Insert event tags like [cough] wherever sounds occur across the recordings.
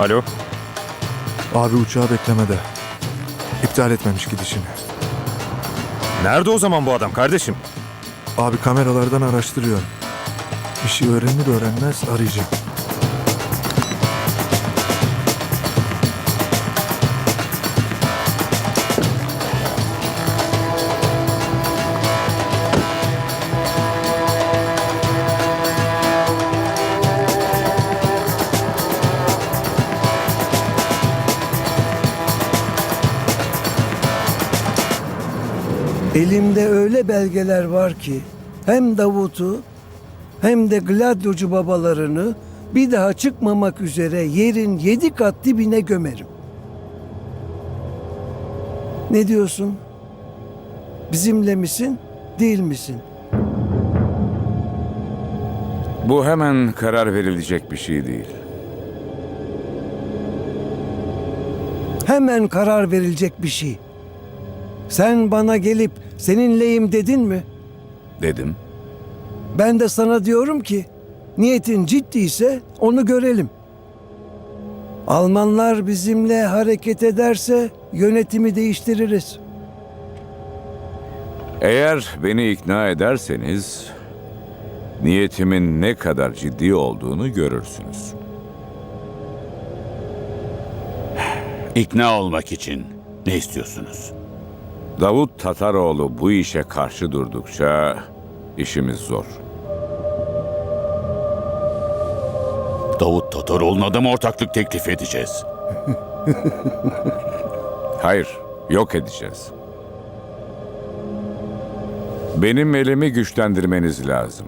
Alo. Abi uçağı beklemede. İptal etmemiş gidişini. Nerede o zaman bu adam kardeşim? Abi kameralardan araştırıyorum. Bir şey öğrenir öğrenmez arayacağım. Elimde öyle belgeler var ki hem Davut'u hem de Gladyocu babalarını bir daha çıkmamak üzere yerin yedi kat dibine gömerim. Ne diyorsun? Bizimle misin, değil misin? Bu hemen karar verilecek bir şey değil. Hemen karar verilecek bir şey. Sen bana gelip seninleyim dedin mi? Dedim. Ben de sana diyorum ki niyetin ciddiyse onu görelim. Almanlar bizimle hareket ederse yönetimi değiştiririz. Eğer beni ikna ederseniz niyetimin ne kadar ciddi olduğunu görürsünüz. İkna olmak için ne istiyorsunuz? Davut Tataroğlu bu işe karşı durdukça işimiz zor. Davut Tataroğlu'na da mı ortaklık teklif edeceğiz? [laughs] Hayır, yok edeceğiz. Benim elimi güçlendirmeniz lazım.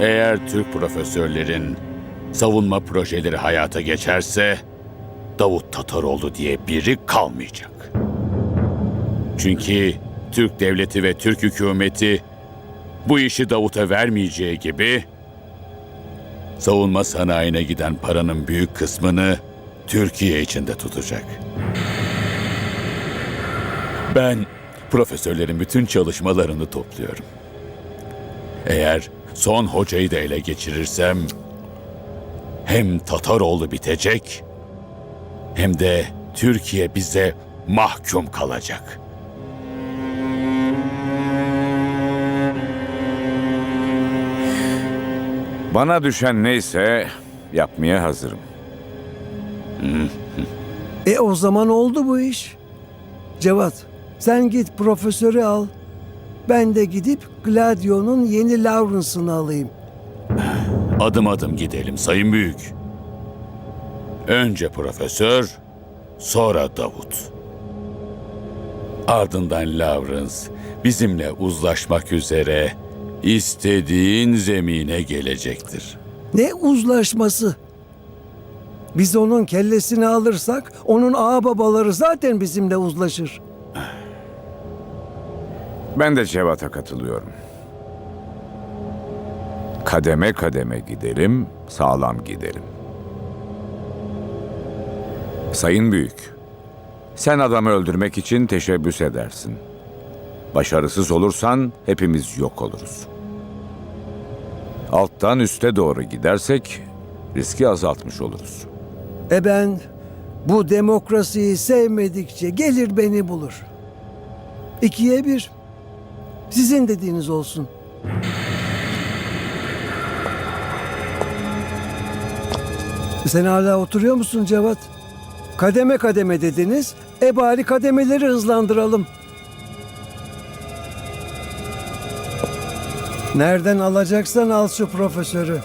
Eğer Türk profesörlerin savunma projeleri hayata geçerse Davut Tataroğlu diye biri kalmayacak. Çünkü Türk devleti ve Türk hükümeti bu işi Davut'a vermeyeceği gibi savunma sanayine giden paranın büyük kısmını Türkiye içinde tutacak. Ben profesörlerin bütün çalışmalarını topluyorum. Eğer son hocayı da ele geçirirsem hem Tataroğlu bitecek hem de Türkiye bize mahkum kalacak. Bana düşen neyse yapmaya hazırım. E o zaman oldu bu iş. Cevat, sen git profesörü al. Ben de gidip Gladio'nun yeni Lawrence'ını alayım. Adım adım gidelim Sayın Büyük. Önce profesör, sonra Davut. Ardından Lawrence bizimle uzlaşmak üzere istediğin zemine gelecektir. Ne uzlaşması? Biz onun kellesini alırsak onun ağababaları zaten bizimle uzlaşır. Ben de Cevat'a katılıyorum. Kademe kademe gidelim, sağlam gidelim. Sayın Büyük, sen adamı öldürmek için teşebbüs edersin. Başarısız olursan hepimiz yok oluruz. Alttan üste doğru gidersek riski azaltmış oluruz. E ben bu demokrasiyi sevmedikçe gelir beni bulur. İkiye bir. Sizin dediğiniz olsun. Sen hala oturuyor musun Cevat? Kademe kademe dediniz. E bari kademeleri hızlandıralım. Nereden alacaksan al şu profesörü.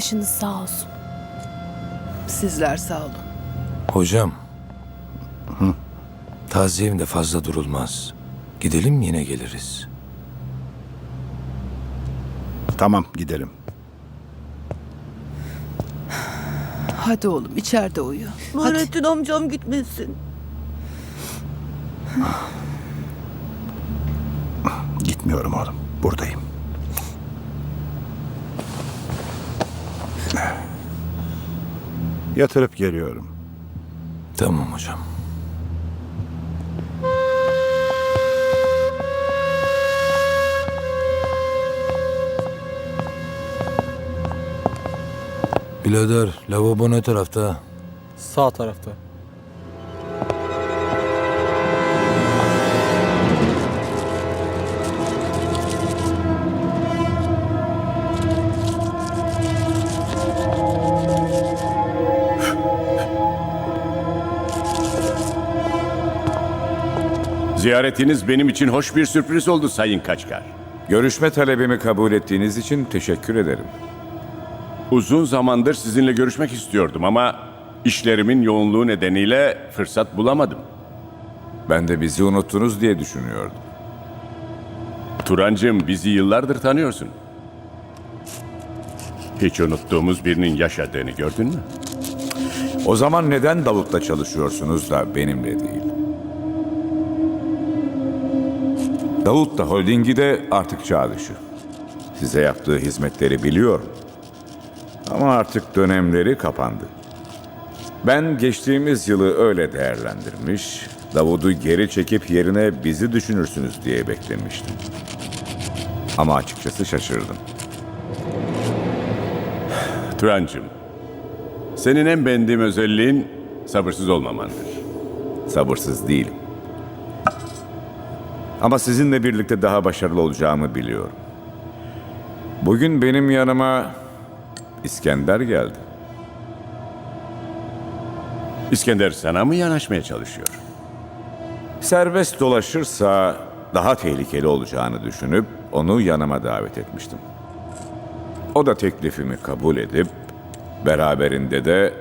Başınız sağ olsun. Sizler sağ olun. Hocam. Taziyemde fazla durulmaz. Gidelim yine geliriz. Tamam gidelim. Hadi oğlum içeride uyu. Nurettin amcam gitmesin. Gitmiyorum oğlum. Buradayım. Yatırıp geliyorum. Tamam hocam. Birader, lavabo ne tarafta? Sağ tarafta. Ziyaretiniz benim için hoş bir sürpriz oldu Sayın Kaçkar. Görüşme talebimi kabul ettiğiniz için teşekkür ederim. Uzun zamandır sizinle görüşmek istiyordum ama işlerimin yoğunluğu nedeniyle fırsat bulamadım. Ben de bizi unuttunuz diye düşünüyordum. Turancığım bizi yıllardır tanıyorsun. Hiç unuttuğumuz birinin yaşadığını gördün mü? O zaman neden Davut'la çalışıyorsunuz da benimle değil? Davut da holdingi de artık çağ dışı. Size yaptığı hizmetleri biliyorum. Ama artık dönemleri kapandı. Ben geçtiğimiz yılı öyle değerlendirmiş, Davud'u geri çekip yerine bizi düşünürsünüz diye beklemiştim. Ama açıkçası şaşırdım. Turancığım, senin en beğendiğim özelliğin sabırsız olmamandır. Sabırsız değilim. Ama sizinle birlikte daha başarılı olacağımı biliyorum. Bugün benim yanıma İskender geldi. İskender sana mı yanaşmaya çalışıyor? Serbest dolaşırsa daha tehlikeli olacağını düşünüp onu yanıma davet etmiştim. O da teklifimi kabul edip beraberinde de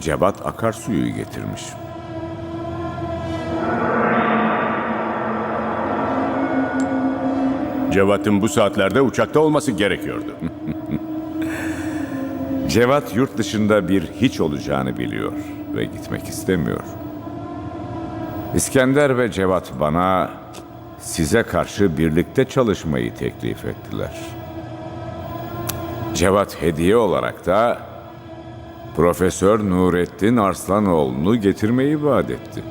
Cevat Akarsu'yu getirmiş. Cevat'ın bu saatlerde uçakta olması gerekiyordu. [laughs] Cevat yurt dışında bir hiç olacağını biliyor ve gitmek istemiyor. İskender ve Cevat bana size karşı birlikte çalışmayı teklif ettiler. Cevat hediye olarak da Profesör Nurettin Arslanoğlu'nu getirmeyi vaat etti.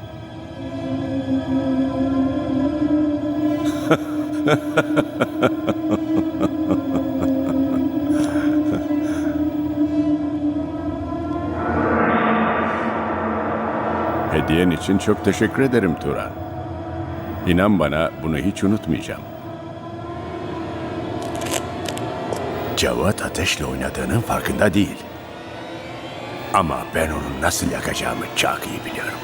[laughs] [laughs] Hediyen için çok teşekkür ederim Turan. İnan bana bunu hiç unutmayacağım. Cevat ateşle oynadığının farkında değil. Ama ben onu nasıl yakacağımı çok iyi biliyorum.